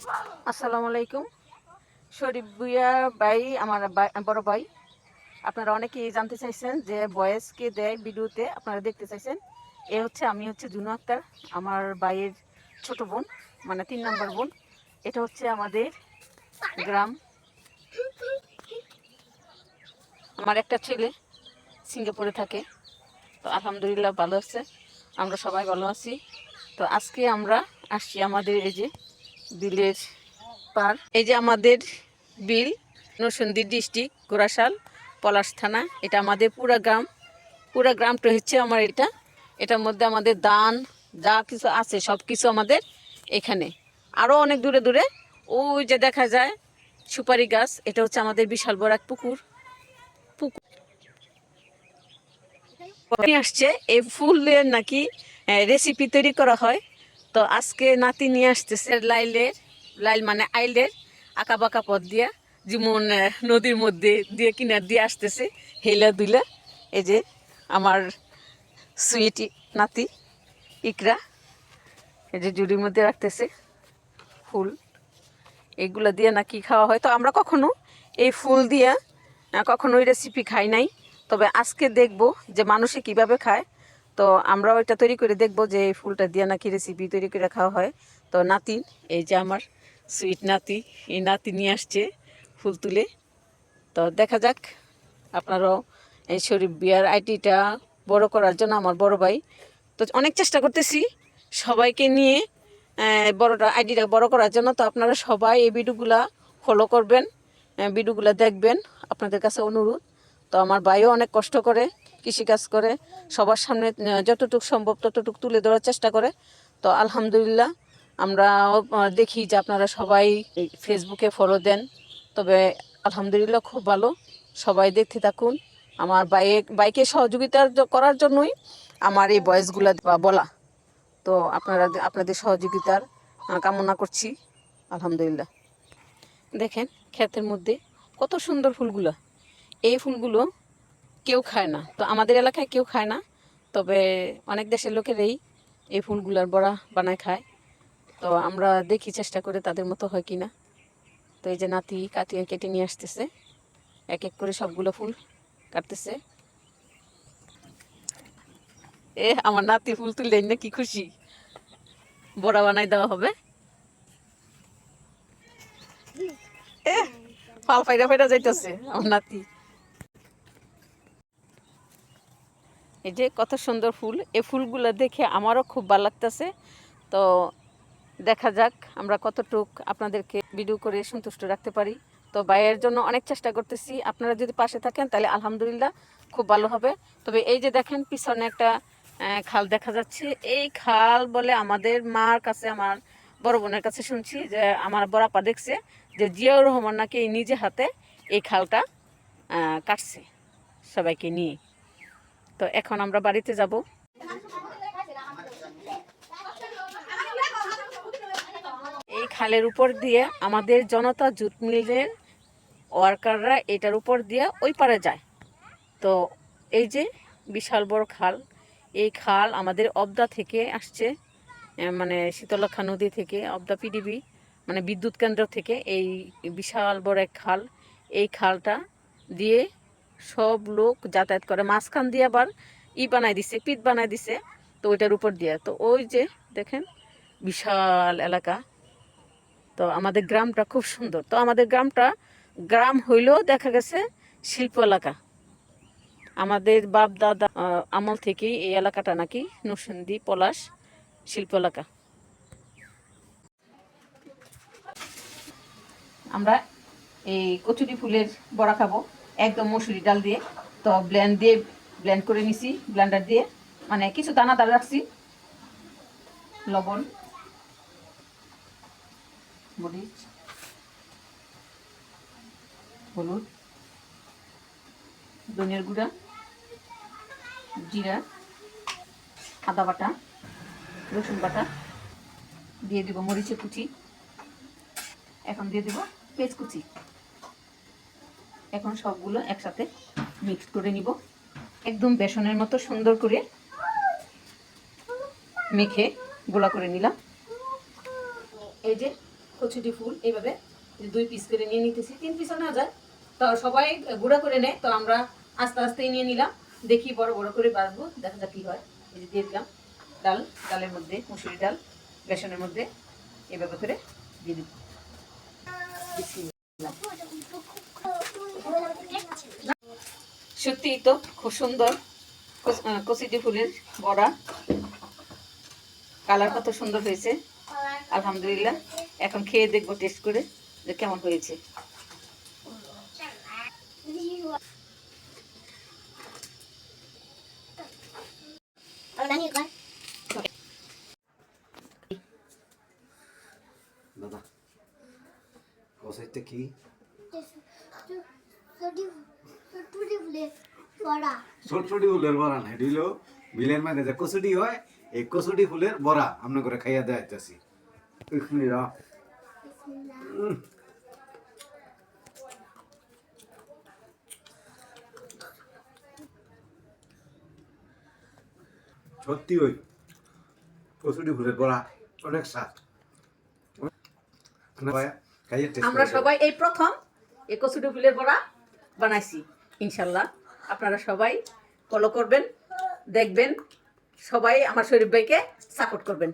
আসসালামু আলাইকুম। শরীফ ভুইয়া ভাই, আমার বড় ভাই, আপনারা অনেকেই জানতে চাইছেন যে বয়েস কে দেয় ভিডিওতে, আপনারা দেখতে চাইছেন। এ হচ্ছে, আমি হচ্ছে জুনু আক্তার, আমার ভাইয়ের ছোট বোন মানে তিন নম্বর বোন। এটা হচ্ছে আমাদের গ্রাম। আমার একটা ছেলে সিঙ্গাপুরে থাকে। তো আলহামদুলিল্লাহ ভালো আছে। আমরা সবাই ভালো আছি। তো আজকে আমরা আসছি আমাদের এই যে বিলের পার। এই যে আমাদের বিল, নরসিংদী ডিস্ট্রিক্ট গোরাশাল পলাশ থানা, এটা আমাদের পুরা গ্রাম। পুরা গ্রামটা হচ্ছে আমার এটা। এটার মধ্যে আমাদের দান, যা কিছু আছে সব কিছু আমাদের এখানে। আরও অনেক দূরে দূরে, ওই যে দেখা যায়, সুপারি গাছ, এটা হচ্ছে আমাদের বিশাল বড় এক পুকুর। পুকুর আসছে, এই ফুলের নাকি রেসিপি তৈরি করা হয়। তো আজকে নাতি নিয়ে আসতেছে লাইলের, লাইল মানে আইলের আঁকা বাঁকা পথ দিয়া যেমন নদীর মধ্যে দিয়ে কিনার দিয়ে আসতেছে হেলা দুলা এই যে আমার সুইটি নাতি ইকরা, এই যে জুড়ির মধ্যে রাখতেছে ফুল। এগুলো দিয়ে নাকি খাওয়া হয়। তো আমরা কখনো এই ফুল দিয়ে কখনো ওই রেসিপি খাই নাই। তবে আজকে দেখব যে মানুষে কীভাবে খায়। তো আমরাও এটা তৈরি করে দেখব যে এই ফুলটা দিয়ে নাকি রেসিপি তৈরি করে খাওয়া হয়। তো নাতি, এই যে আমার সুইট নাতি, এই নাতি নিয়ে আসছে ফুল তুলে। তো দেখা যাক, আপনারাও এই শরীফ বিয়ার আইটিটা বড় করার জন্য আমার বড় ভাই। তো অনেক চেষ্টা করতেছি সবাইকে নিয়ে বড়টা, আইডিটা বড় করার জন্য। তো আপনারা সবাই এই ভিডিওগুলা ফলো করবেন ভিডিওগুলা দেখবেন। আপনাদের কাছে অনুরোধ। তো আমার ভাইও অনেক কষ্ট করে, কৃষিকাজ করে, সবার সামনে যতটুকু সম্ভব ততটুকু তুলে ধরার চেষ্টা করে। তো আলহামদুলিল্লাহ আমরা দেখি যে আপনারা সবাই ফেসবুকে ফলো দেন। তবে আলহামদুলিল্লাহ খুব ভালো, সবাই দেখতে থাকুন। আমার বাইক বাইকে সহযোগিতা করার জন্যই আমার এই বয়সগুলা বলা। তো আপনারা, আপনাদের সহযোগিতার কামনা করছি। আলহামদুলিল্লাহ। দেখেন ক্ষেতের মধ্যে কত সুন্দর ফুলগুলো। এই ফুলগুলো কেউ খায় না। তো আমাদের এলাকায় কেউ খায় না, তবে অনেক দেশের লোকেরাই এই ফুলগুলার বড়া বানায় খায়। তো আমরা দেখি চেষ্টা করে তাদের মতো হয় কি না তো এই যে নাতি কাটিয়ে কেটে নিয়ে আসতেছে। এক এক করে সবগুলো ফুল কাটতেছে। এ, আমার নাতি ফুল তুললেন না কি খুশি? বড়া বানাই দেওয়া হবে। এ, ফাল ফাইরা ফাইরা যাইতেছে আমার নাতি। এই যে কত সুন্দর ফুল, এই ফুলগুলো দেখে আমারও খুব ভালো লাগতেছে। তো দেখা যাক আমরা কতটুক আপনাদেরকে ভিডিও করে সন্তুষ্ট রাখতে পারি। তো বাইয়ের জন্য অনেক চেষ্টা করতেছি। আপনারা যদি পাশে থাকেন তাহলে আলহামদুলিল্লাহ খুব ভালো হবে। তবে এই যে দেখেন পিছনে একটা খাল দেখা যাচ্ছে। এই খাল বলে আমাদের মার কাছে, আমার বড় বোনের কাছে শুনছি যে আমার বড়াপা দেখছে যে জিয়াউর রহমান নাকি নিজে হাতে এই খালটা কাটছে সবাইকে নিয়ে। তো এখন আমরা বাড়িতে যাব। এই খালের উপর দিয়ে আমাদের জনতা জুট মিলের ওয়ার্কাররা এটার উপর দিয়ে ওই পারে যায়। তো এই যে বিশাল বড় খাল, এই খাল আমাদের অবদা থেকে আসছে মানে শীতলক্ষা নদী থেকে, অবদা পিডিবি মানে বিদ্যুৎ কেন্দ্র থেকে এই বিশাল বড় এক খাল। এই খালটা দিয়ে সব লোক যাতায়াত করে। মাঝখান দিয়ে আবার ই বানাই দিছে, পিট বানাই দিছে, তো ওইটার উপর দিয়ে। তো ওই যে, দেখেন, বিশাল এলাকা। তো আমাদের গ্রামটা খুব সুন্দর। তো আমাদের গ্রামটা, গ্রাম হইলেও দেখা গেছে শিল্প এলাকা। আমাদের বাপ, দাদা আমল থেকেই এই এলাকাটা নাকি নরসিংদী পলাশ শিল্প এলাকা। আমরা এই কচুরি ফুলের বড়া খাব। একদম মসুরি ডাল দিয়ে। তো ব্লেন্ড দিয়ে ব্লেন্ড করে নিছি ব্লেন্ডার দিয়ে। মানে কিছু দানা দানাদার রাখছি। লবণ, মরিচ, হলুদ, ধনিয়ার গুঁড়া, জিরা, আদা বাটা, রসুন বাটা। দিয়ে দিব মরিচের কুচি। এখন দিয়ে দেব পেঁয়াজ কুচি। এখন সবগুলো একসাথে মিক্স করে নিব। একদম বেসনের মতো সুন্দর করে মেখে গোলা করে নিলাম। এই যে কচুটি ফুল, এইভাবে দুই পিস করে নিয়ে নিতেছি। তিন পিসও নেওয়া যায়, তো সবাই গুঁড়া করে নেয়, তো আমরা আস্তে আস্তে নিয়ে নিলাম। দেখি বড় বড় করে বাঁচবো দেখা যাক কি হয়। এই যে দিয়ে দিলাম ডাল, ডালের মধ্যে মুসুরি ডাল, বেসনের মধ্যে এভাবে করে দিয়ে বিসমিল্লাহ। সত্যিই তো খুব সুন্দর কচ- আহ, ফুলের বড়া। কালার কত সুন্দর হয়েছে। আলহামদুলিল্লাহ। এখন খেয়ে দেখব টেস্ট করে যে কেমন হয়েছে। দাদা কষাইতে কি? ছোটছুটি ফুলের বড়া। না এটি বিলের মধ্যে যে কচুটি হয় এই কচুটি ফুলের বড়া আমরা করে খাইয়া দেওয়া যাচ্ছি সত্যি ওই কচুটি ফুলের বড়া অনেক স্বাদ। আমরা সবাই এই প্রথম এই কচুটি ফুলের বড়া বানাইছি। ইনশাল্লাহ। আপনারা সবাই ফলো করবেন দেখবেন সবাই আমার শরীফ ভাইকে সাপোর্ট করবেন।